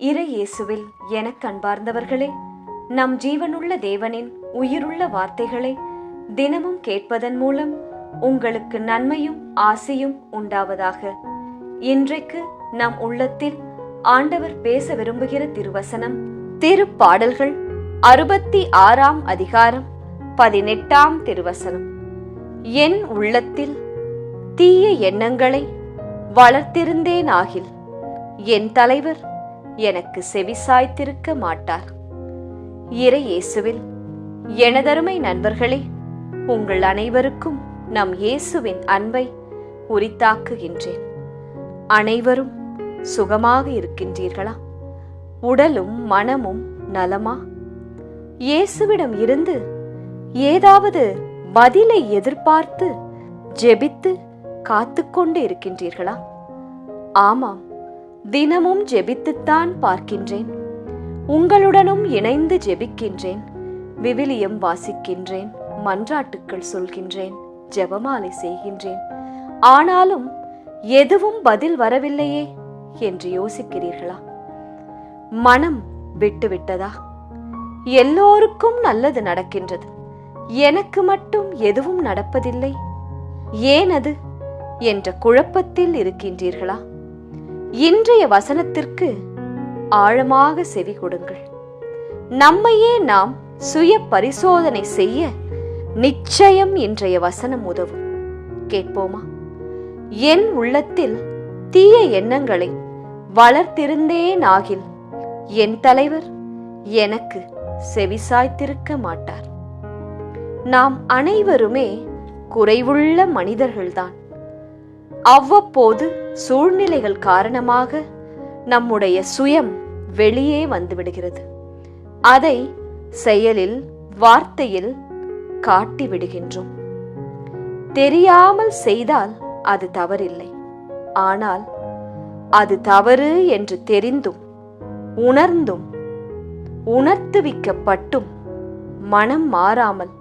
இறை இயேசுவில் எனக் கண்பார்ந்தவர்களே நம் ஜீவனுள்ள தேவனின் உயிருள்ள வார்த்தைகளை தினமும் கேட்பதன் மூலம் உங்களுக்கு நன்மையும் ஆசையும் உண்டாவதாக. இன்றைக்கு நம் உள்ளத்தில் ஆண்டவர் பேச விரும்புகிற திருவசனம் திருப்பாடல்கள் அறுபத்தி ஆறாம் அதிகாரம் பதினெட்டாம் திருவசனம். என் உள்ளத்தில் தீய எண்ணங்களை வளர்த்திருந்தேனாகில் என் தலைவர் எனக்கு செவிசாய்த்திருக்க மாட்டார். இறை இயேசுவில் எனதருமை நண்பர்களே உங்கள் அனைவருக்கும் நம் இயேசுவின் அன்பை உரித்தாக்குகின்றேன். அனைவரும் சுகமாக இருக்கின்றீர்களா? உடலும் மனமும் நலமா? இயேசுவிடம் இருந்து ஏதாவது பதிலை எதிர்பார்த்து ஜெபித்து காத்துக்கொண்டு இருக்கின்றீர்களா? ஆமாம் தினமும் ஜெபித்துத்தான் பார்க்கின்றேன். உங்களுடனும் இணைந்து ஜெபிக்கின்றேன். விவிலியம் வாசிக்கின்றேன். மன்றாட்டுக்கள் சொல்கின்றேன். ஜெபமாலை செய்கின்றேன். ஆனாலும் எதுவும் பதில் வரவில்லையே என்று யோசிக்கிறீர்களா? மனம் விட்டுவிட்டதா? எல்லோருக்கும் நல்லது நடக்கின்றது. எனக்கு மட்டும் எதுவும் நடப்பதில்லை. ஏன் அது? என்ற குழப்பத்தில் இருக்கின்றீர்களா? இன்றைய வசனத்திற்கு ஆழமாக செவி கொடுங்கள். நம்மையே நாம் சுய பரிசோதனை செய்ய நிச்சயம் இன்றைய வசனம் உதவும். கேட்போமா? என் உள்ளத்தில் தீய எண்ணங்களை வளர்த்திருந்தேன் ஆகில் என் தலைவர் எனக்கு செவிசாய்த்திருக்க மாட்டார். நாம் அனைவருமே குறைவுள்ள மனிதர்கள்தான். அவ்வப்போது சூழ்நிலைகள் காரணமாக நம்முடைய சுயம் வெளியே வந்துவிடுகிறது. அதை செயலில் வார்த்தையில் காட்டி விடுகின்றோம் தெரியாமல் செய்தால் அது தவறில்லை. ஆனால் அது தவறு என்று தெரிந்தும் உணர்ந்தும் உணர்த்துவிக்கப்பட்டும் மனம் மாறாமல்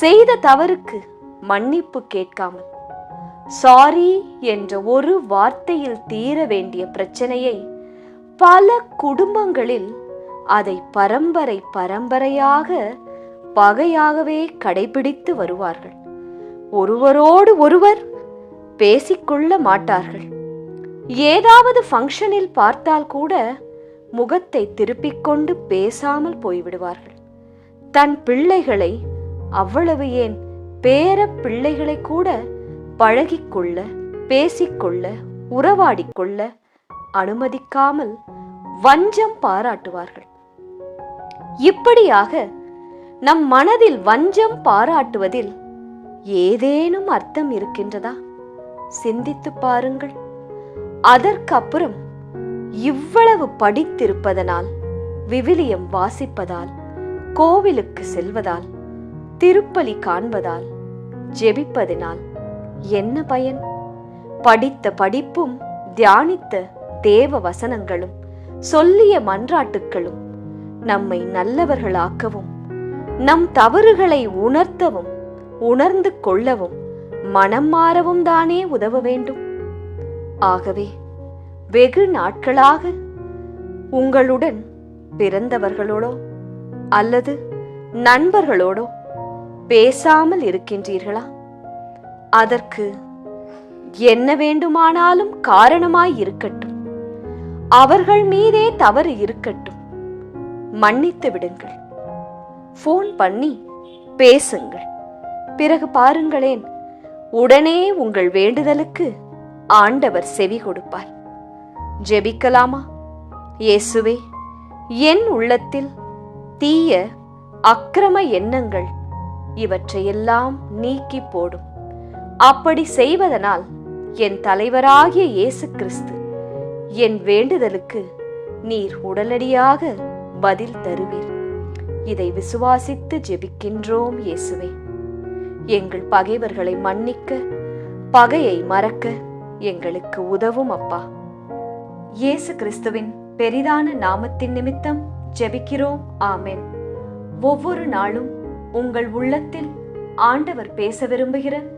செய்த தவறுக்கு மன்னிப்பு கேட்காமல் சாரி என்ற ஒரு வார்த்தையில் தீர வேண்டிய பிரச்சனையை பல குடும்பங்களில் அதை பரம்பரை பரம்பரையாக பகையாகவே கடைபிடித்து வருவார்கள். ஒருவரோடு ஒருவர் பேசிக்கொள்ள மாட்டார்கள். ஏதாவது ஃபங்க்ஷனில் பார்த்தால் கூட முகத்தை திருப்பிக் கொண்டு பேசாமல் போய்விடுவார்கள். தன் பிள்ளைகளை அவ்வளவு ஏன் பேர பிள்ளைகளை கூட பழகிக்கொள்ள பேசிக்கொள்ள உறவாடிக்கொள்ள அனுமதிக்காமல் வஞ்சம் பாராட்டுவார்கள். இப்படியாக நம் மனதில் வஞ்சம் பாராட்டுவதில் ஏதேனும் அர்த்தம் இருக்கின்றதா? சிந்தித்து பாருங்கள். அதற்கப்புறம் இவ்வளவு படித்திருப்பதனால் விவிலியம் வாசிப்பதால் கோவிலுக்கு செல்வதால் திருப்பலி காண்பதால் ஜெபிப்பதினால் என்ன பயன்? படித்த படிப்பும் தியானித்த தேவ வசனங்களும் சொல்லிய மன்றாட்டுக்களும் நம்மை நல்லவர்களாக்கவும் நம் தவறுகளை உணர்த்தவும் உணர்ந்து கொள்ளவும் மனம் மாறவும் தானே உதவ வேண்டும். ஆகவே வெகு நாட்களாக உங்களுடன் பிறந்தவர்களோடோ அல்லது நண்பர்களோடோ பேசாமல் இருக்கின்றீர்களா? அதற்கு என்ன வேண்டுமானாலும் காரணமாய் இருக்கட்டும். அவர்கள் மீதே தவறு இருக்கட்டும். மன்னித்து விடுங்கள். ஃபோன் பண்ணி பேசுங்கள். பிறகு பாருங்களேன் உடனே உங்கள் வேண்டுதலுக்கு ஆண்டவர் செவி கொடுப்பார். ஜெபிக்கலாமா? இயேசுவே என் உள்ளத்தில் தீய அக்கிரம எண்ணங்கள் இவற்றையெல்லாம் நீக்கி போடும். அப்படி செய்வதனால் என் தலைவராகிய இயேசு கிறிஸ்து என் வேண்டுதலுக்கு நீர் உடனடியாக பதில் தருவீர். இதை விசுவாசித்து ஜெபிக்கின்றோம் இயேசுவே. எங்கள் பகைவர்களை மன்னிக்க பகையை மறக்க எங்களுக்கு உதவும் அப்பா. இயேசு கிறிஸ்துவின் பெரிதான நாமத்தின் நிமித்தம் ஜெபிக்கிறோம். ஆமென். ஒவ்வொரு நாளும் உங்கள் உள்ளத்தில் ஆண்டவர் பேச விரும்புகிற